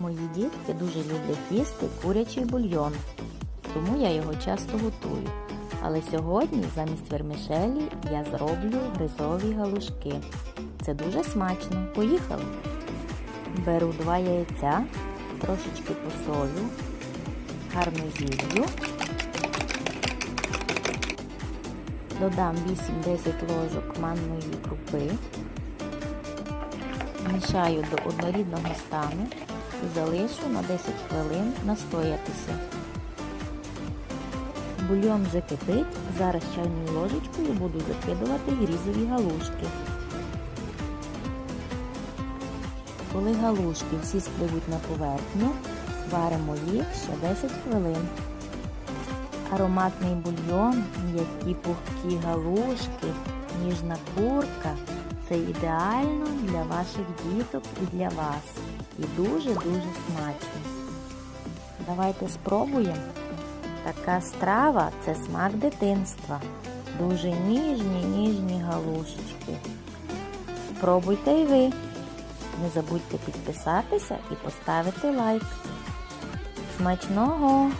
Мої дітки дуже люблять їсти курячий бульйон, тому я його часто готую. Але сьогодні замість вермішелі я зроблю гризові галушки. Це дуже смачно. Поїхали! Беру два яйця, трошечки посолю, гарно зіллю. Додам 8-10 ложок манної крупи. Змішаю до однорідного стану і залишу на 10 хвилин настоятися. Бульйон вже кипить, зараз чайною ложечкою буду закидувати грізові галушки. Коли галушки всі спливуть на поверхню, варимо їх ще 10 хвилин. Ароматний бульйон, м'які пухкі галушки, ніжна курка це ідеально для ваших діток і для вас. І дуже-дуже смачно. Давайте спробуємо. Така страва це смак дитинства. Дуже ніжні, ніжні галушечки. Спробуйте і ви. Не забудьте підписатися і поставити лайк. Смачного!